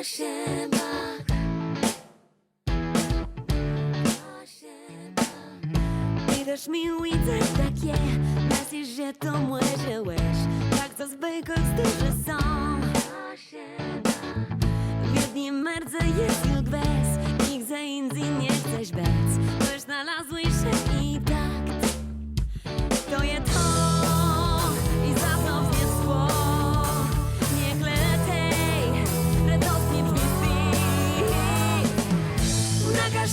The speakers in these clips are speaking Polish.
Kasiebach. I też mi widzę takie Myślisz, że to może łeś. Tak to zwykle którzy są. W jednym merdze jest lud bez. Nikt za inny nie chcesz bez Też znalazłeś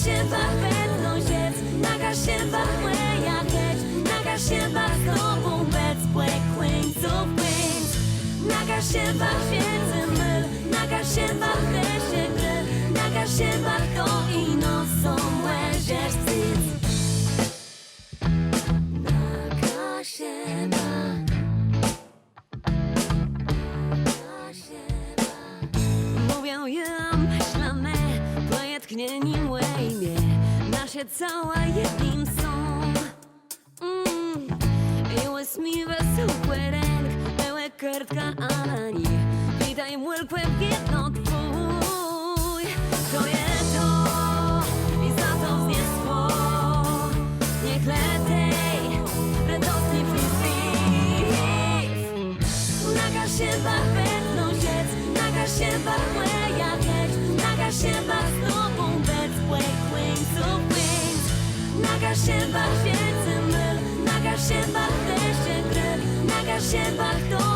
się pewno rzec, naga się moja keć, naga się z tobą bez błękieńców więc. Naga się świecy myl, naga się się gry, naga się to ino są łeżesz cyc. Pojetknieni imię, nasze cała jednym są. Mm. I łysmi wesoły ręk, były kartka Anani, witaj jedno Naga się świecy myl, naga się deszcze gry, naga się to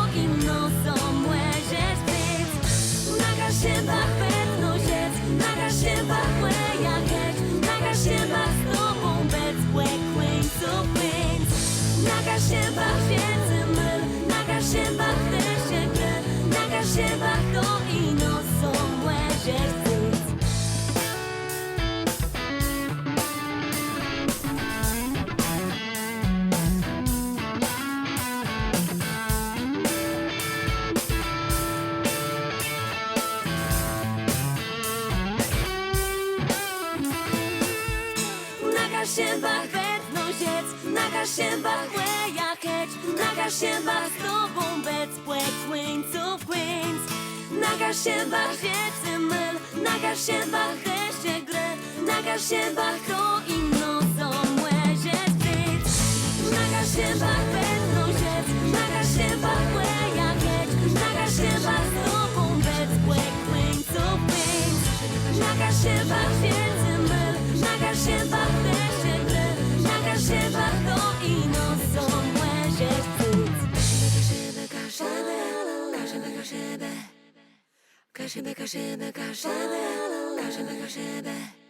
Się pewno rzec, naga się moja keć, naga się z tobą bez błękieńców więc. Naga się świecy myl, naga się deszcze gry, naga się to inno są młeże styc. Naga się pewno rzec, naga się moja keć, naga się z tobą bez błękieńców więc. Naga się świecy myl, naga się кашебе, кашебе, кашебе, кашебе, кашебе.